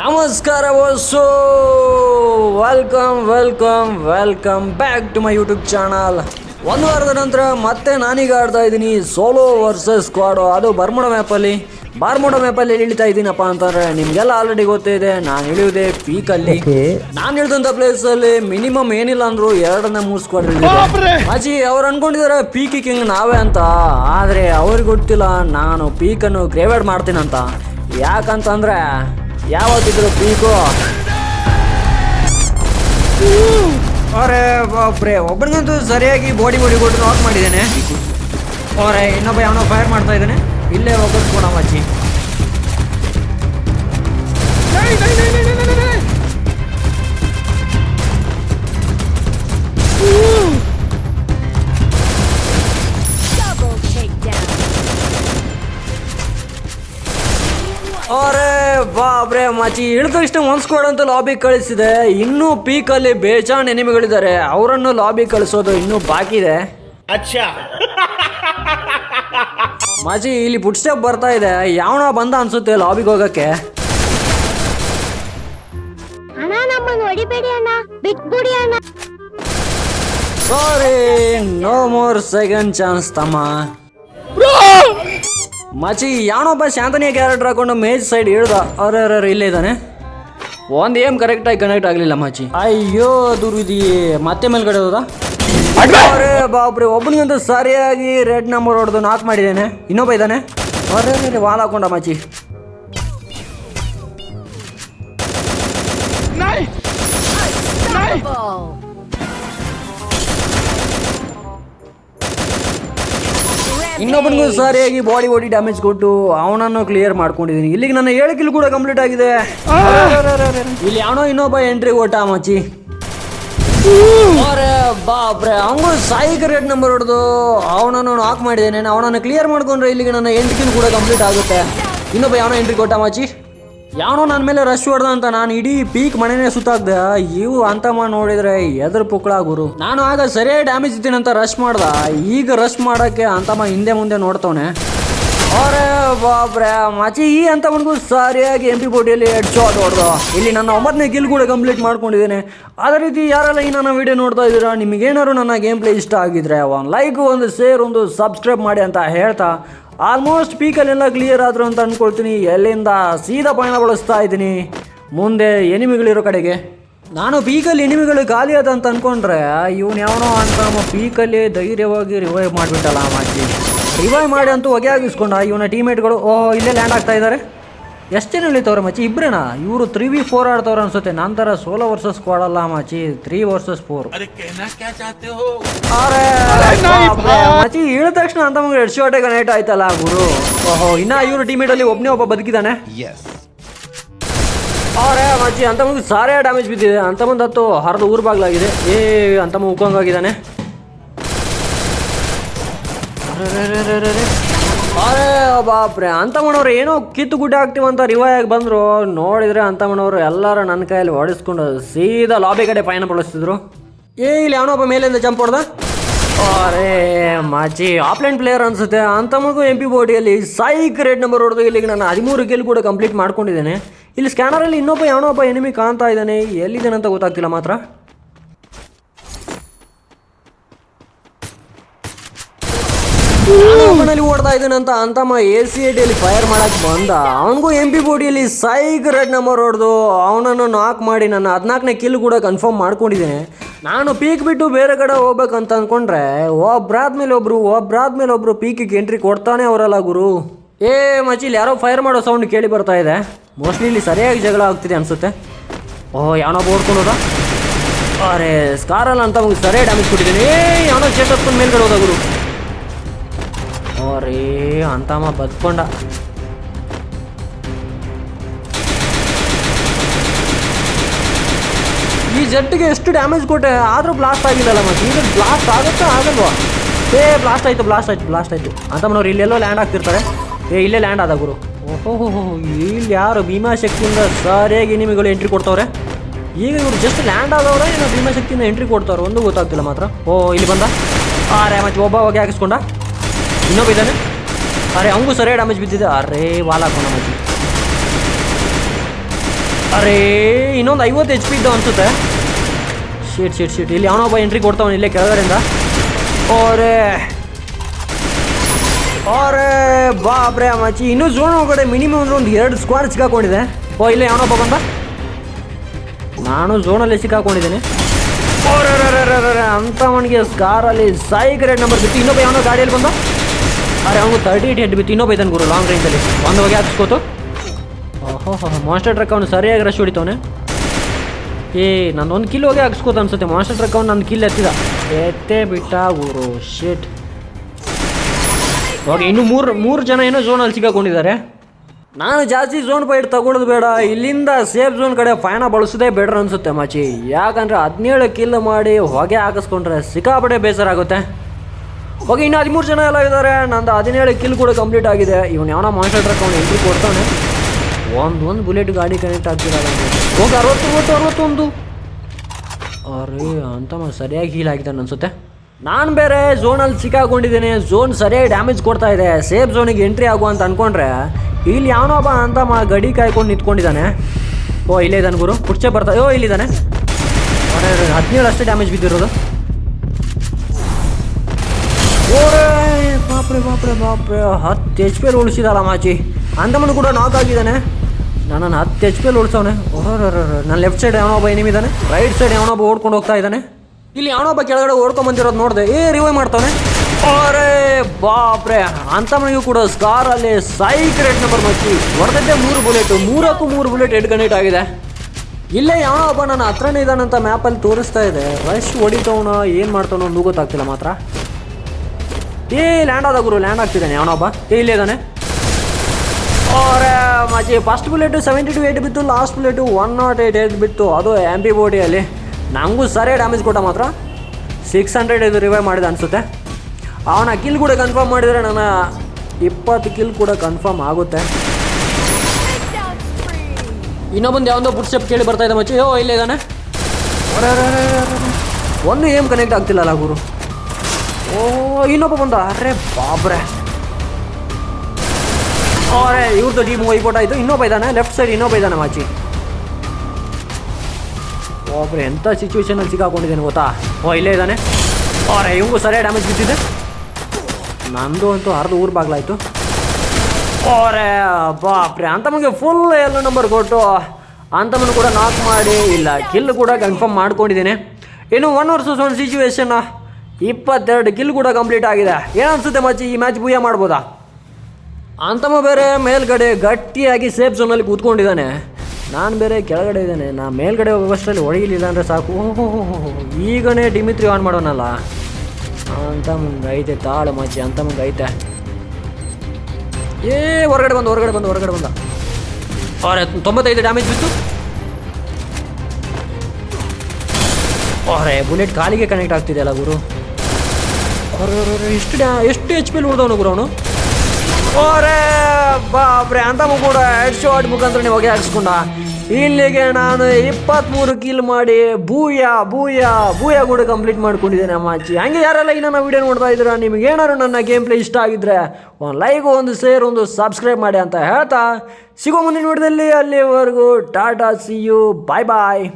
ನಮಸ್ಕಾರ so welcome welcome welcome back to my YouTube channel ಒಂದು ವಾರದ ನಂತರ ಮತ್ತೆ ನಾನೀಗ ಆಡ್ತಾ ಇದ್ದೀನಿ. ಸೋಲೋ ವರ್ಸಸ್ ಸ್ಕ್ವಾಡು ಅದು ಬರ್ಮುಡ ಮ್ಯಾಪಲ್ಲಿ ಬಾರ್ಮುಡ ಮ್ಯಾಪಲ್ಲಿ ಇಳಿತಾ ಇದ್ದೀನಪ್ಪ ಅಂತಂದ್ರೆ ನಿಮ್ಗೆಲ್ಲ ಆಲ್ರೆಡಿ ಗೊತ್ತಿದೆ. ನಾನು ಇಳಿಯೋದೆ ಪೀಕಲ್ಲಿ ನಾನು ಪ್ಲೇಸ್ ಪ್ಲೇಸಲ್ಲಿ ಮಿನಿಮಮ್ ಏನಿಲ್ಲ ಅಂದ್ರು ಎರಡನ್ನ ಮೂರು ಸ್ಕ್ವಾಡ್ ಅಜ್ಜಿ ಅವ್ರು ಅನ್ಕೊಂಡಿದಾರೆ ಪೀಕಿ ಕಿಂಗ್ ನಾವೇ ಅಂತ. ಆದರೆ ಅವ್ರಿಗೆ ಗೊತ್ತಿಲ್ಲ ನಾನು ಪೀಕನ್ನು ಗ್ರೇವೇಡ್ ಮಾಡ್ತೀನಂತ. ಯಾಕಂತಂದ್ರೆ ಯಾವತ್ತಿದ್ರು ಪೀಕು ಅವ್ರೆ ಬಾಪ್ರೆ ಒಬ್ಬನಿಗಂತೂ ಸರಿಯಾಗಿ ಬಾಡಿ ಬಾಡಿ ಕೊಟ್ಟು ನಾಕ್ ಮಾಡಿದ್ದೇನೆ ಅವರೇ ಇನ್ನೊಬ್ಬ ಯಾವನೋ ಫೈರ್ ಮಾಡ್ತಾ ಇದ್ದಾನೆ ಇಲ್ಲೇ ಒಗ್ಗಟ್ಕೊಡ ಮಚ್ಚಿ ಆಚೆ ಇಳಿದಷ್ಟು ಅಂತ ಲಾಬಿ ಕಳಿಸಿದೆ. ಇನ್ನೂ ಅಲ್ಲಿ ಬೇಜಾನ್ ಎನಿಮಿಗಳಿದ್ದಾರೆ. ಅವರನ್ನು ಲಾಬಿ ಕಳಿಸೋದು ಇನ್ನೂ ಬಾಕಿ ಇದೆ. ಅಚ್ಚಾ. ಮಾಜಿ ಇಲ್ಲಿ ಫುಟ್ ಸ್ಟೆಪ್ ಬರ್ತಾ ಇದೆ. ಯಾವನ ಬಂದ ಅನ್ಸುತ್ತೆ ಲಾಬಿಗೆ ಹೋಗಕ್ಕೆ. Sorry no more second chance ತಮ್ಮ. ಮಚಿ ಯಾವನೊಬ್ಬ ಶಾಂತನಿಯ ಕ್ಯಾರೆಕ್ಟರ್ ಹಾಕೊಂಡು ಮೇಜ್ ಸೈಡ್ ಇಳ್ದ ಅರೆ ಅರೆ ಅರೆ, ಇಲ್ಲೇ ಇದ್ದಾನೆ. ಒಂದು ಏಮ್ ಕರೆಕ್ಟಾಗಿ ಕನೆಕ್ಟ್ ಆಗಲಿಲ್ಲ ಮಾಚಿ. ಅಯ್ಯೋ ದುರ್ವಿಧಿ. ಮತ್ತೆ ಮೇಲ್ಗಡೆ ಹೋದ? ಅರೆ ಬಾಬ್ರಿ ಒಬ್ಬನಿಗಂತೂ ಸರಿಯಾಗಿ ರೆಡ್ ನಂಬರ್ ಹೊಡೆದು ನಾಕ್ ಮಾಡಿದ್ದೇನೆ ಇನ್ನೊಬ್ಬ ಇದ್ದಾನೆ. ಅರೆ ಅರೆ, ವಾಲ್ ಹಾಕೊಂಡ ಮಾಚಿ. Unstoppable. ಇನ್ನೊಬ್ಬನಿಗೂ ಸರಿಯಾಗಿ ಬಾಡಿ ಬಾಡಿ ಡ್ಯಾಮೇಜ್ ಕೊಟ್ಟು ಅವನನ್ನು ಕ್ಲಿಯರ್ ಮಾಡ್ಕೊಂಡಿದ್ದೀನಿ ಇಲ್ಲಿಗೆ ನನ್ನ ಏಳು ಕಿಲ್ ಕೂಡ ಕಂಪ್ಲೀಟ್ ಆಗಿದೆ. ಇಲ್ಲಿ ಯಾವನೋ ಇನ್ನೊಬ್ಬ ಎಂಟ್ರಿ ಕೊಟ್ಟ ಮಚ್ಚಿ. ಬಾಪ್ರೆ ಅವನು ಸಾಯಿಕ ರೆಡ್ ನಂಬರ್ ಹೊಡೆದು ಅವನನ್ನು ನಾಕ್ ಮಾಡಿದ್ದೇನೆ ಅವನನ್ನು ಕ್ಲಿಯರ್ ಮಾಡ್ಕೊಂಡ್ರೆ ಇಲ್ಲಿಗೆ ನನ್ನ ಎಂಟ್ರಿ ಕಿಲ್ ಕೂಡ ಕಂಪ್ಲೀಟ್ ಆಗುತ್ತೆ. ಇನ್ನೊಬ್ಬ ಯಾವನೋ ಎಂಟ್ರಿ ಕೊಟ್ಟ ಮಚ್ಚಿ? ಯಾವನೋ ನನ್ನ ಮೇಲೆ ರಶ್ ಹೊಡೆದ ಅಂತ ನಾನು ಇಡೀ ಪೀಕ್ ಮನೆನೇ ಸುತ್ತಾಗ್ದೆ. ಇವು ಅಂತಮ್ಮ ನೋಡಿದ್ರೆ ಎದ್ರ ಪುಕ್ಳ ಗುರು. ನಾನು ಆಗ ಸರಿಯಾಗಿ ಡ್ಯಾಮೇಜ್ ಇದ್ದೀನಿ ಅಂತ ರಶ್ ಮಾಡ್ದ. ಈಗ ರಶ್ ಮಾಡೋಕ್ಕೆ ಅಂತಮ್ಮ ಹಿಂದೆ ಮುಂದೆ ನೋಡ್ತವನೆ. ಅವರೇ ಬಾಬ್ರೆ ಮಚಿ, ಈ ಅಂತ ಮನ್ಗೂ ಸರಿಯಾಗಿ ಎಂ ಪಿ ಬೋಟಿಯಲ್ಲಿ ಎಡ್ ಶಾಟ್ ಹೊಡೆದು. ಇಲ್ಲಿ ನನ್ನ ಒಂಬತ್ತನೇ ಗಿಲ್ ಕೂಡ ಕಂಪ್ಲೀಟ್ ಮಾಡ್ಕೊಂಡಿದ್ದೇನೆ. ಅದೇ ರೀತಿ ಯಾರೆಲ್ಲ ಈ ನನ್ನ ವಿಡಿಯೋ ನೋಡ್ತಾ ಇದ್ದೀರಾ, ನಿಮಗೇನಾದ್ರು ನನ್ನ ಗೇಮ್ ಪ್ಲೇ ಇಷ್ಟ ಆಗಿದ್ರೆ ಒಂದು ಲೈಕ್ ಒಂದು ಶೇರ್ ಒಂದು ಸಬ್ಸ್ಕ್ರೈಬ್ ಮಾಡಿ ಅಂತ ಹೇಳ್ತಾ ಆಲ್ಮೋಸ್ಟ್ ಪೀಕಲ್ಲೆಲ್ಲ ಕ್ಲಿಯರ್ ಆದರು ಅಂತ ಅಂದ್ಕೊಳ್ತೀನಿ ಎಲ್ಲಿಂದ ಸೀದಾ ಪಯಣ ಬಳಸ್ತಾ ಇದ್ದೀನಿ. ಮುಂದೆ ಎನಿಮಿಗಳಿರೋ ಕಡೆಗೆ. ನಾನು ಪೀಕಲ್ಲಿ ಎನಿಮಿಗಳು ಖಾಲಿ ಅದ ಅಂತ ಅಂದ್ಕೊಂಡ್ರೆ ಇವನು ಯಾವನೋ ಅಂತ ನಮ್ಮ ಪೀಕಲ್ಲಿ ಧೈರ್ಯವಾಗಿ ರಿವೈವ್ ಮಾಡಿಬಿಟ್ಟಲ್ಲ ಮಾಡಿ ರಿವೈವ್ ಮಾಡಿ ಅಂತೂ ಹೊಗೆ ಆಗಿಸ್ಕೊಂಡ ಇವನ ಟೀಮೇಟ್ಗಳು ಓ ಇಲ್ಲೇ ಲ್ಯಾಂಡ್ ಆಗ್ತಾ ಇದ್ದಾರೆ ಎಷ್ಟು ಜನ ಇಳಿತವ್ರೆ ಮಚ್ಚಿ ಇಬ್ಬರೇನಾ ಇವರು ತ್ರೀ ವಿ ಫೋರ್ ಆಡ್ತವ್ರ ಅನ್ಸುತ್ತೆ. ನಾನು ಸೋಲೋ ವರ್ಸಸ್ ಸ್ಕ್ವಾಡ್ ಅಲ್ಲ ಮಚ್ಚಿ ತ್ರೀ ವರ್ಸಸ್ ಫೋರ್ ಮಚ್ಚಿ ಹೇಳಿದ ತಕ್ಷಣ ಅಂತ ಮಗ ಎಡ್ ಶಾರ್ಟೇ ಕನೆಕ್ಟ್ ಆಯ್ತಲ್ಲ ಗುರು. ಓಹೋ ಇನ್ನ ಇವರು ಟೀಮ್ ಅಲ್ಲಿ ಒಬ್ಬನೇ ಒಬ್ಬ ಬದುಕಿದಾನೆ? ಅವರೇ ಮಚ್ಚಿ ಅಂತ ಮುಂದೆ ಸಾರೇ ಡ್ಯಾಮೇಜ್ ಬಿದ್ದಿದೆ. ಅಂತ ಮುಂದೆ ಹತ್ತು ಹರಿದು ಊರ್ ಬಾಗ್ಲಾಗಿದೆ. ಏ ಅಂತ ಉಕ್ಕಂಗಾಗಿದ್ದಾನೆ. ಅರೆ, ಬಾಪ್ರೆ ಅಂತ ಮನವ್ರು ಏನೋ ಕಿತ್ತು ಗುಡ್ಡೆ ಹಾಕ್ತೀವಂತ ರಿವಾಯಾಗಿ ಬಂದ್ರು. ನೋಡಿದ್ರೆ ಅಂತ ಎಲ್ಲರ ನನ್ನ ಕೈಯಲ್ಲಿ ಹೊಡಿಸ್ಕೊಂಡು ಸೀದಾ ಲಾಬಿ ಕಡೆ ಪಯಣ ಬಳಸ್ತಿದ್ರು ಏ, ಇಲ್ಲಿ ಯಾವನೊಬ್ಬ ಮೇಲಿಂದ ಜಂಪ್ ಹೊಡೆದ? ಅರೆ, ಮಾಚಿ ಆಫ್ಲೈನ್ ಪ್ಲೇಯರ್ ಅನ್ಸುತ್ತೆ. ಅಂತ ಮಗು ಎಂ ಪಿ ಬೋಟಿಯಲ್ಲಿ ಸೈಕ್ ರೇಟ್ ನಂಬರ್ ಹೊಡೆದು ಇಲ್ಲಿಗೆ ನಾನು ಹದಿಮೂರು ಗೆಲ್ ಕೂಡ ಕಂಪ್ಲೀಟ್ ಮಾಡ್ಕೊಂಡಿದ್ದೇನೆ. ಇಲ್ಲಿ ಸ್ಕ್ಯಾನರಲ್ಲಿ ಇನ್ನೊಬ್ಬ ಯಾವನೋ ಒಬ್ಬ ಎನಿಮಿ ಕಾಣ್ತಾ ಇದ್ದಾನೆ. ಎಲ್ಲಿದ್ದಾನೆ ಅಂತ ಗೊತ್ತಾಗ್ತಿಲ್ಲ ಮಾತ್ರ. ಅವನಲ್ಲಿ ಓಡ್ತಾ ಇದ್ದಾನಂತ ಅಂತಮ್ಮ ಎ ಸಿ ಡಿಯಲ್ಲಿ ಫೈರ್ ಮಾಡಕ್ ಬಂದ. ಅವನಿಗೂ ಎಂ ಪಿ ಬೋಟಿಯಲ್ಲಿ ಸೈಗ್ ರೆಡ್ ನಂಬರ್ ಹೊಡೆದು ಅವನನ್ನು ನಾಕ್ ಮಾಡಿ ನನ್ನ ಹದಿನಾಲ್ಕನೇ ಕಿಲ್ ಕೂಡ ಕನ್ಫರ್ಮ್ ಮಾಡ್ಕೊಂಡಿದ್ದೀನಿ. ನಾನು ಪೀಕ್ ಬಿಟ್ಟು ಬೇರೆ ಕಡೆ ಹೋಗ್ಬೇಕಂತ ಅನ್ಕೊಂಡ್ರೆ, ಒಬ್ರಾದ್ಮೇಲೆ ಒಬ್ರು ಒಬ್ರಾದ್ಮೇಲೆ ಒಬ್ರು ಪೀಕಿಗೆ ಎಂಟ್ರಿ ಕೊಡ್ತಾನೆ ಅವರಲ್ಲ ಗುರು. ಏ ಮಚಿಲ್ ಯಾರೋ ಫೈರ್ ಮಾಡೋ ಸೌಂಡ್ ಕೇಳಿ ಬರ್ತಾ ಇದೆ. ಮೋಸ್ಟ್ಲಿ ಇಲ್ಲಿ ಸರಿಯಾಗಿ ಜಗಳ ಆಗ್ತಿದೆ ಅನ್ಸುತ್ತೆ. ಓಹ್ ಯಾವನೋ ಓಡ್ಕೊಂಡು ಹೋದ ಅರೆ ಸ್ಕಾರಲ್ಲ ಅಂತ ಸರಿಯಾಗಿ ಡ್ಯಾಮೇಜ್ ಕೊಟ್ಟಿದ್ದೀನಿ. ಏ, ಯಾವನೋ ಚೇಟ್ ಮೇಲ್ಗಡೆ ಹೋದ ಗುರು. ಓರೇ ಅಂತಮ್ಮ ಬದ್ಕೊಂಡ. ಈ ಜಟ್ಟಿಗೆ ಎಷ್ಟು ಡ್ಯಾಮೇಜ್ ಕೊಟ್ಟೆ, ಆದರೂ ಬ್ಲಾಸ್ಟ್ ಆಗಿಲ್ಲಲ್ಲ ಮತ್ತೆ. ಈಗ ಬ್ಲಾಸ್ಟ್ ಆಗುತ್ತಾ ಆಗಲ್ವಾ? ಏ ಬ್ಲಾಸ್ಟ್ ಆಯ್ತು ಬ್ಲಾಸ್ಟ್ ಆಯ್ತು ಬ್ಲಾಸ್ಟ್ ಆಯ್ತು. ಅಂತಮ್ಮನವ್ರು ಇಲ್ಲೆಲ್ಲೋ ಲ್ಯಾಂಡ್ ಆಗ್ತಿರ್ತಾರೆ ಏ, ಇಲ್ಲೇ ಲ್ಯಾಂಡ್ ಆದ ಗುರು. ಓಹೋ ಇಲ್ಲಿ ಯಾರು ಭೀಮಾಶಕ್ತಿಯಿಂದ ಸರಿಯಾಗಿ ನಿಮಗಳು ಎಂಟ್ರಿ ಕೊಡ್ತವ್ರೆ? ಈಗ ಇವರು ಜಸ್ಟ್ ಲ್ಯಾಂಡ್ ಆದವ್ರೆ, ಏನೋ ಭೀಮಾಶಕ್ತಿಯಿಂದ ಎಂಟ್ರಿ ಕೊಡ್ತಾವ್ರೆ? ಒಂದು ಗೊತ್ತಾಗ್ತಿಲ್ಲ ಮಾತ್ರ. ಓ, ಇಲ್ಲಿ ಬಂದ. ಅರೆ, ಮತ್ತೆ ಒಬ್ಬ ಹೋಗಿ ಹಾಕಿಸ್ಕೊಂಡ. ಇನ್ನೊಬ್ಬ ಇದ್ದಾನೆ ಅರೆ ಅವಂಗೂ ಸರಿ ಡ್ಯಾಮೇಜ್ ಬಿದ್ದಿದೆ. ಅರೇ ವಾಲ್ ಹಾಕೋಣ ಮಜ್ಜಿ ಅರೇ, ಇನ್ನೊಂದು ಐವತ್ತು ಎಚ್ ಪಿ ಇದ್ದು ಅನ್ಸುತ್ತೆ. ಶೀಟ್ ಶೀಟ್ ಶೀಟ್ ಇಲ್ಲಿ ಯಾವನೊಬ್ಬ ಎಂಟ್ರಿ ಕೊಡ್ತಾವನು ಇಲ್ಲೇ ಕೆಳಗಡೆಯಿಂದ. ಓರೇ ಓರೇ ಬಾಬ್ರೆ ಮಚ್ಚಿ ಇನ್ನೂ ಝೋನ್ ಒಳಗಡೆ ಮಿನಿಮಮ್ ಅಂದ್ರೆ ಒಂದು ಎರಡು ಸ್ಕ್ವಾಡ್ ಸಿಕ್ಕಾಕೊಂಡಿದೆ. ಓ, ಇಲ್ಲೇ ಯಾವನೊಬ್ಬ ಬಂದ? ನಾನು ಝೋನಲ್ಲಿ ಸಿಕ್ಕಾಕೊಂಡಿದ್ದೀನಿ. ಅಂತ ಅವನಿಗೆ ಸ್ಕಾರಲ್ಲಿ ಸಾಯಿ ಗ್ರೇಡ್ ನಂಬರ್ ಬಿತ್ತು ಇನ್ನೊಬ್ಬ ಯಾವನೋ ಗಾಡಿಯಲ್ಲಿ ಬಂದ? ಅರೆ, ಅವನು ತರ್ಟಿ ಏಟ್ ಹೆಡ್ ಬಿತ್ತು. ಇನ್ನೊಬ್ಬ ಇದ್ದಾನೆ ಗುರು ಲಾಂಗ್ ರೇಂಜಲ್ಲಿ ಒಂದು ಹೋಗಿ ಹಾಕಿಸ್ಕೋತು. ಓಹೋ ಮಾಸ್ಟರ್ ಟ್ರಕ್ ಅವನು ಸರಿಯಾಗಿ ರಶ್ ಹೊಡಿತವನೆ. ಏ ನಾನು ಒಂದು ಕಿಲ್ ಹೋಗಿ ಹಾಕ್ಸ್ಕೋತ ಅನ್ಸುತ್ತೆ. ಮಾಸ್ಟರ್ ಟ್ರಕ್ ಅವ್ನು ನನ್ನ ಕಿಲ್ ಎತ್ತಿದ. ಎತ್ತೇ ಬಿಟ್ಟ ಗುರು ಶೇಟ್ ಓಕೆ ಇನ್ನು ಮೂರು ಮೂರು ಜನ ಏನೋ ಝೋನಲ್ಲಿ ಸಿಕ್ಕಾಕೊಂಡಿದ್ದಾರೆ. ನಾನು ಜಾಸ್ತಿ ಝೋನ್ ಫೈಟ್ ತಗೊಳ್ಳೋದು ಬೇಡ. ಇಲ್ಲಿಂದ ಸೇಫ್ ಝೋನ್ ಕಡೆ ಫೈನ ಬಳಸೋದೇ ಬೆಟರ್ ಅನ್ಸುತ್ತೆ ಮಾಚಿ. ಯಾಕಂದ್ರೆ ಹದಿನೇಳು ಕಿಲ್ ಮಾಡಿ ಹೊಗೆ ಹಾಕಿಸ್ಕೊಂಡ್ರೆ ಸಿಕ್ಕಾಪಟ್ಟೆ ಬೇಸರಾಗುತ್ತೆ ಓಕೆ, ಇನ್ನು ಹದಿಮೂರು ಜನ ಎಲ್ಲ ಇದ್ದಾರೆ. ನಂದು ಹದಿನೇಳು ಕಿಲ್ ಕೂಡ ಕಂಪ್ಲೀಟ್ ಆಗಿದೆ. ಇವನು ಯಾವನೋ ಮಾನ್ಸ್ಟರ್ ಟ್ರಕ್ ಅವನು ಎಂಟ್ರಿ ಕೊಡ್ತಾನೆ. ಒಂದು ಒಂದು ಬುಲೆಟ್ ಗಾಡಿ ಕನೆಕ್ಟ್ ಆಗ್ತಿರಲ್ಲ ಹೋಗಿ ಮೂವತ್ತು, ಅರವತ್ತೊಂದು. ಅರೆ, ಅಂತ ಸರಿಯಾಗಿ ಹೀಲ್ ಆಗಿದ್ದಾನೆ ಅನ್ಸುತ್ತೆ. ನಾನು ಬೇರೆ ಝೋನಲ್ಲಿ ಸಿಕ್ಕಾಕೊಂಡಿದ್ದೀನಿ. ಝೋನ್ ಸರಿಯಾಗಿ ಡ್ಯಾಮೇಜ್ ಕೊಡ್ತಾ ಇದೆ. ಸೇಫ್ ಝೋನಿಗೆ ಎಂಟ್ರಿ ಆಗು ಅಂತ ಅಂದ್ಕೊಂಡ್ರೆ ಇಲ್ಲಿ ಯಾವನೊಬ್ಬ ಅಂತ ಮ ಗಡಿ ಕಾಯ್ಕೊಂಡು ನಿಂತ್ಕೊಂಡಿದ್ದಾನೆ. ಓ, ಇಲ್ಲೇ ಇದ್ದಾನೆ ಗುರು. ಕುರ್ಚೆ ಬರ್ತಾ ಓ, ಇಲ್ಲಿದ್ದಾನೆ. ಹದಿನೇಳು ಅಷ್ಟೇ ಡ್ಯಾಮೇಜ್ ಬಿದ್ದಿರೋದು. ಬಾಪ್ರೆ ಬಾಪ್ರೆ ಬಾಪ್ರೆ, ಹತ್ತು ಎಚ್ ಪಿ ಉಳಿಸಿದಾರ ಮಾಚಿ ಅಂದಮನು ಕೂಡ ನಾಕ್ ಆಗಿದ್ದಾನೆ. ನನ್ನನ್ನು ಹತ್ತು ಎಚ್ ಪಿ ಉಳಿಸವನೆ. ನನ್ನ ಲೆಫ್ಟ್ ಸೈಡ್ ಯಾವನೊಬ್ಬ ಇದ್ದಾನೆ ರೈಟ್ ಸೈಡ್ ಯಾವನೊಬ್ಬ ಓಡ್ಕೊಂಡು ಹೋಗ್ತಾ ಇದ್ದಾನೆ. ಇಲ್ಲಿ ಯಾವನೊಬ್ಬ ಕೆಳಗಡೆ ಓಡ್ಕೊಂಡ್ ಬಂದಿರೋದು ನೋಡಿದೆ. ಏ ರಿವೈ ಮಾಡ್ತಾನೆ ಅರೆ ಬಾಪ್ರೆ. ಅಂತಮನಿಗೂ ಕೂಡ ಸ್ಕಾರಲ್ಲಿ ಸೈಕ್ ರೇಟ್ ನಂಬರ್ ಮಚ್ಚಿ. ಹೊಡೆದದ್ದೇ ಮೂರು ಬುಲೆಟ್ ಮೂರಕ್ಕೂ ಮೂರು ಬುಲೆಟ್ ಹೆಡ್ ಗನೇಟ್ ಆಗಿದೆ. ಇಲ್ಲೇ ಯಾವನೋ ಒಬ್ಬ ನನ್ನ ಹತ್ರನೇ ಇದ್ದಾನಂತ ಮ್ಯಾಪಲ್ಲಿ ತೋರಿಸ್ತಾ ಇದೆ. ರಶ್ ಹೊಡಿತವನ, ಏನು ಮಾಡ್ತಾವನೋ ಒಂದು ಗೊತ್ತಾಗ್ತಿಲ್ಲ ಮಾತ್ರ. ಏ ಲ್ಯಾಂಡ್ ಆದ ಗುರು ಲ್ಯಾಂಡ್ ಆಗ್ತಿದ್ದಾನೆ. ಅವನೊಬ್ಬ ಏ, ಇಲ್ಲೇ ಇದ್ದಾನೆ. ಅವರೇ Maji first bullet seventy two eight ಬಿತ್ತು last bullet one naught eight eight ಬಿತ್ತು. ಅದು ಪಿ ಬೋಡಿಯಲ್ಲಿ ನನಗೂ ಸರಿ ಡ್ಯಾಮೇಜ್ ಕೊಟ್ಟ ಮಾತ್ರ. ಸಿಕ್ಸ್ ಹಂಡ್ರೆಡ್ ಇದು ರಿವೈವ್ ಮಾಡಿದ ಅನಿಸುತ್ತೆ. ಅವನ ಕಿಲ್ ಕೂಡ ಕನ್ಫರ್ಮ್ ಮಾಡಿದರೆ ನನ್ನ ಇಪ್ಪತ್ತು ಕಿಲ್ ಕೂಡ ಕನ್ಫರ್ಮ್ ಆಗುತ್ತೆ. ಇನ್ನೊಬ್ಬಂದು ಯಾವುದೋ ಬುಟ್ ಸ್ಟೆಪ್ ಕೇಳಿ ಬರ್ತಾ ಇದೆ ಮಚ್ಚಿ ಓ ಇಲ್ಲೇ ಇದ್ದಾನೆ. ಒಂದು ಏಮ್ ಕನೆಕ್ಟ್ ಆಗ್ತಿಲ್ಲಲ್ಲ ಗುರು. ಓ, ಇನ್ನೊಬ್ಬ ಬಂದ. ಅರೆ ಬಾಬ್ರೆ. ಅರೆ ಇವ್ರದ್ದು ಟೀಮ್ ವೈಪೋಟ್ ಆಯಿತು. ಇನ್ನೊಬ್ಬ ಇದ್ದಾನೆ ಲೆಫ್ಟ್ ಸೈಡ್ ಇನ್ನೊಬ್ಬ ಇದ್ದಾನೆ ಮಾಚಿ. ಒಬ್ರೆ ಎಂಥ ಸಿಚುವೇಶನಲ್ಲಿ ಸಿಕ್ಕಾಕೊಂಡಿದ್ದೇನೆ ಗೊತ್ತಾ? ಓ, ಇಲ್ಲೇ ಇದ್ದಾನೆ ಅರೆ, ಇವಂಗೂ ಸರಿಯಾಗಿ ಡ್ಯಾಮೇಜ್ ಬಿದ್ದಿದೆ. ನಂದು ಅಂತೂ ಅರ್ಧ ಊರು ಬಾಗ್ಲಾಯ್ತು. ಓರೆ ಬಾಪ್ರೆ ಅಂತಮಗೆ ಫುಲ್ ಎಲ್ಲೋ ನಂಬರ್ ಕೊಟ್ಟು ಅಂತಮನ್ನು ಕೂಡ ನಾಕ್ ಮಾಡಿ, ಇಲ್ಲ ಕಿಲ್ ಕೂಡ ಕನ್ಫರ್ಮ್ ಮಾಡ್ಕೊಂಡಿದ್ದೇನೆ. ಇನ್ನು ಒನ್ ವರ್ಸಸ್ ಒನ್ ಸಿಚುವೇಶನ್ ಇಪ್ಪತ್ತೆರಡು ಗಿಲ್ ಕೂಡ ಕಂಪ್ಲೀಟ್ ಆಗಿದೆ. ಏನನ್ಸುತ್ತೆ ಮಚ್ಚಿ ಈ ಮ್ಯಾಚ್ ಬೂಯ ಮಾಡ್ಬೋದಾ? ಅಂತಮ ಬೇರೆ ಮೇಲ್ಗಡೆ ಗಟ್ಟಿಯಾಗಿ ಸೇಫ್ ಝೋನಲ್ಲಿ ಕೂತ್ಕೊಂಡಿದ್ದಾನೆ. ನಾನು ಬೇರೆ ಕೆಳಗಡೆ ಇದ್ದೇನೆ. ನಾ ಮೇಲ್ಗಡೆ ಹೋಗೋಷ್ಟರಲ್ಲಿ ಹೊಡೆಯಲಿಲ್ಲ ಅಂದರೆ ಸಾಕು. ಈಗನೇ ಡಿಮಿತ್ರಿ ಆನ್ ಮಾಡೋಣಲ್ಲ ಅಂತ ಮುಂದೆ ಐತೆ ತಾಳು ಮಚ್ಚಿ ಅಂತ ಮುಂದೆ ಐತೆ ಏ, ಹೊರಗಡೆ ಬಂದು ಹೊರಗಡೆ ಬಂದು, ಹೊರಗಡೆ ಬಂದ. ಅವ್ರೆ ತೊಂಬತ್ತೈದು ಡ್ಯಾಮೇಜ್ ಬಿತ್ತು ಅವ್ರೆ ಬುಲೆಟ್ ಕಾಲಿಗೆ ಕನೆಕ್ಟ್ ಆಗ್ತಿದೆಯಲ್ಲ ಗುರು. ಎಷ್ಟು ಡ್ಯಾ, ಎಷ್ಟು ಎಚ್ ಪಿ ಉಳ್ದವನು ಗುರು ಅವನು? ಓರೇ ಬಾಬ್ರೆ ಅಂತ ಕೂಡ ಹೆಡ್ ಶಾಟ್ ಮುಖಾಂತರ ನೀವು ಹೊಗೆ ಹಾಕ್ಸ್ಕೊಂಡ. ಇಲ್ಲಿಗೆ ನಾನು ಇಪ್ಪತ್ತ್ಮೂರು ಕಿಲ್ ಮಾಡಿ ಬೂಯ ಬೂಯ ಬೂಯ ಕೂಡ ಕಂಪ್ಲೀಟ್ ಮಾಡ್ಕೊಂಡಿದ್ದೇನೆ ಅಮ್ಮಾಜಿ ಹಂಗೆ ಯಾರೆಲ್ಲ ಇನ್ನೂ ನನ್ನ ವಿಡಿಯೋ ನೋಡ್ತಾ ಇದ್ದೀರಾ, ನಿಮ್ಗೆ ಏನಾರು ನನ್ನ ಗೇಮ್ ಪ್ಲೇ ಇಷ್ಟ ಆಗಿದ್ರೆ ಒಂದು ಲೈಕ್ ಒಂದು ಶೇರ್ ಒಂದು ಸಬ್ಸ್ಕ್ರೈಬ್ ಮಾಡಿ ಅಂತ ಹೇಳ್ತಾ, ಸಿಗೋ ಮುಂದಿನ ವಿಡಿಯೋದಲ್ಲಿ ಅಲ್ಲಿವರೆಗೂ tata see you bye bye